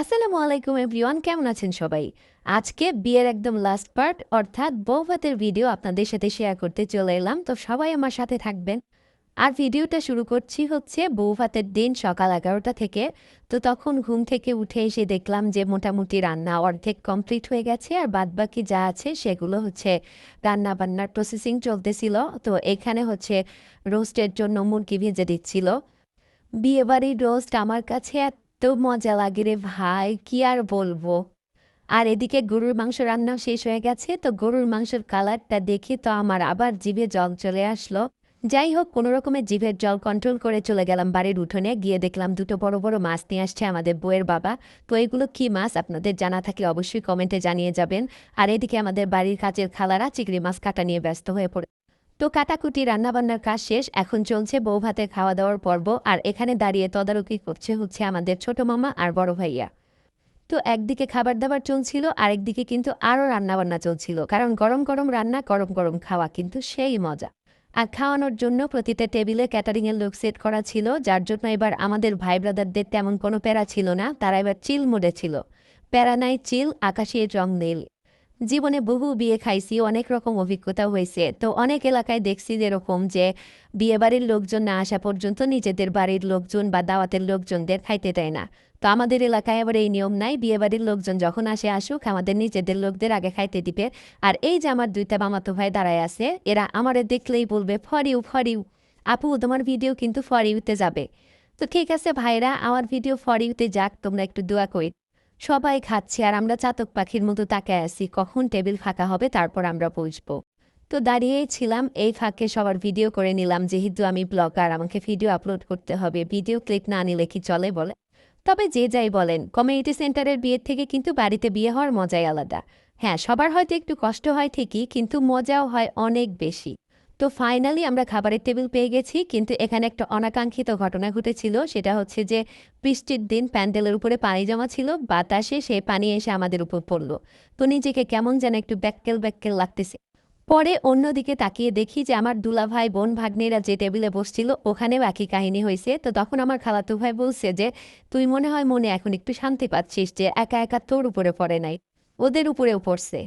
আসসালামু আলাইকুম এভরিওয়ান। কেমন আছেন সবাই? আজকে বিয়ের একদম লাস্ট পার্ট অর্থাৎ বৌভাতের ভিডিও আপনাদের সাথে শেয়ার করতে চলে এলাম। তো সবাই আমার সাথে থাকবেন। আর ভিডিওটা শুরু করছি হচ্ছে বৌভাতের দিন সকাল এগারোটা থেকে। তো তখন ঘুম থেকে উঠে এসে দেখলাম যে মোটামুটি রান্না অর্ধেক কমপ্লিট হয়ে গেছে। আর বাদবাকি যা আছে সেগুলো হচ্ছে রান্না বান্নার প্রসেসিং চলতেছিল। তো এখানে হচ্ছে রোস্টের জন্য মুরগি ভেজে দিচ্ছিল। বিয়েবাড়ির রোস্ট আমার কাছে এত মজা লাগে রে ভাই, কি আর বলব? আর এদিকে গরুর মাংস রান্নাও শেষ হয়ে গেছে, তো গরুর মাংসের কালারটা দেখে তো আমার আবার জিভে জল চলে আসলো। যাই হোক, কোনো রকমের জিভের জল কন্ট্রোল করে চলে গেলাম বাড়ির উঠোনে, গিয়ে দেখলাম দুটো বড় বড় মাছ নিয়ে আসছে আমাদের বইয়ের বাবা। তো এগুলো কি মাছ? আপনাদের জানা থাকলে অবশ্যই কমেন্টে জানিয়ে যাবেন। আর এদিকে আমাদের বাড়ির কাজের খালারা চিংড়ি মাছ কাটা নিয়ে ব্যস্ত হয়ে পড়ে তো কাটাকুটি, রান্নাবান্নার কাজ শেষ, এখন চলছে বউ ভাতে খাওয়া দাওয়ার পর্ব, আর এখানে দাঁড়িয়ে তদারকি করছে হচ্ছে আমাদের ছোট মামা আর বড় ভাইয়া। তো একদিকে খাবার দাবার চলছিল, আরেকদিকে কিন্তু আরও রান্নাবান্না চলছিল, কারণ গরম গরম রান্না, গরম গরম খাওয়া কিন্তু সেই মজা। আর খাওয়ানোর জন্য প্রতিটা টেবিলে ক্যাটারিংয়ের লোক সেট করা ছিল, যার জন্য এবার আমাদের ভাই ব্রাদারদের তেমন কোনো প্যারা ছিল না, তারা এবার চিল মোডে ছিল। প্যারা নাই, চিল আকাশের রং নীল। জীবনে বহু বিয়ে খাইছি, অনেক রকম অভিজ্ঞতা হয়েছে। তো অনেক এলাকায় দেখছি যেরকম যে বিয়ে বাড়ির লোকজন না আসা পর্যন্ত নিজেদের বাড়ির লোকজন বা দাওয়াতের লোকজনদের খাইতে দেয় না। তো আমাদের এলাকায় আবার এই নিয়ম নাই, বিয়ে বাড়ির লোকজন যখন আসে আসুক, আমাদের নিজেদের লোকদের আগে খাইতে দিবে। আর এই যে আমার দুইটা মামাতো ভাই দাঁড়ায় আছে, এরা আমারে দেখলেই বলবে ফরিউ ফরিউ আপু, তোমার ভিডিও কিন্তু ফরিউতে যাবে। তো ঠিক আছে ভাইরা, আমার ভিডিও ফরিউতে যাক, তোমরা একটু দোয়া করি সবাই খাচ্ছি আর আমরা চাতক পাখির মতো তাকায় আছি, কখন টেবিল ফাঁকা হবে তারপর আমরা পৌঁছবো তো দাঁড়িয়েই ছিলাম, এই ফাঁকে সবার ভিডিও করে নিলাম, যেহেতু আমি ব্লগার, আমাকে ভিডিও আপলোড করতে হবে, ভিডিও ক্লিক না নিলে কি চলে বলে? তবে যে যাই বলেন, কমিউনিটি সেন্টারের বিয়ের থেকে কিন্তু বাড়িতে বিয়ে হওয়ার মজাই আলাদা। হ্যাঁ সবার হয়তো একটু কষ্ট হয় ঠিকই, কিন্তু মজাও হয় অনেক বেশি। তো ফাইনালি আমরা খাবারের টেবিল পেয়ে গেছি, কিন্তু এখানে একটা অনাকাঙ্ক্ষিত ঘটনা ঘটেছিল। সেটা হচ্ছে যে বৃষ্টির দিন প্যান্ডেলের উপরে পানি জমা ছিল, বাতাসে সে পানি এসে আমাদের উপর পড়ল। তো নিজেকে কেমন যেন একটু ব্যাক্কেল ব্যাক্কেল লাগতেছে। পরে অন্যদিকে তাকিয়ে দেখি যে আমার দুলা ভাই বোন ভাগ্নেরা যে টেবিলে বসছিল, ওখানেও একই কাহিনী হয়েছে। তো তখন আমার খালাতো ভাই বলছে যে, তুই মনে হয় মনে এখন একটু শান্তি পাচ্ছিস যে একা একা তোর উপরে পড়ে নাই, ওদের উপরেও পড়ছে।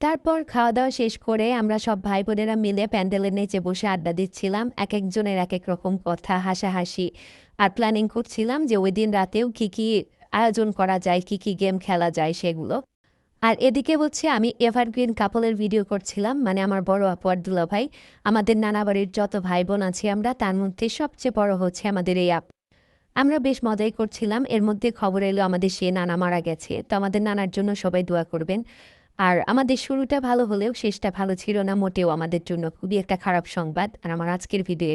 তারপর খাওয়া দাওয়া শেষ করে আমরা সব ভাই বোনেরা মিলে প্যান্ডেলের নিচে বসে আড্ডা দিচ্ছিলাম এক একজনের এক এক রকম কথা, হাসাহাসি। আর প্ল্যানিং করছিলাম যে ওই দিন রাতেও কী কী আয়োজন করা যায়, কী কী গেম খেলা যায় সেগুলো। আর এদিকে হচ্ছে আমি এভারগ্রিন কাপলের ভিডিও করছিলাম মানে আমার বড় আপু আর দুলা ভাই। আমাদের নানা বাড়ির যত ভাই বোন আছি আমরা, তার মধ্যে সবচেয়ে বড় হচ্ছে আমাদের এই আপ। আমরা বেশ মজাই করছিলাম, এর মধ্যে খবর এলো আমাদের সে নানা মারা গেছে, তো আমাদের নানার জন্য সবাই দোয়া করবেন। আর আমাদের শুরুটা ভালো হলেও শেষটা ভালো ছিল না, মোটেও আমাদের জন্য খুবই একটা খারাপ সংবাদ। আর আমার আজকের ভিডিও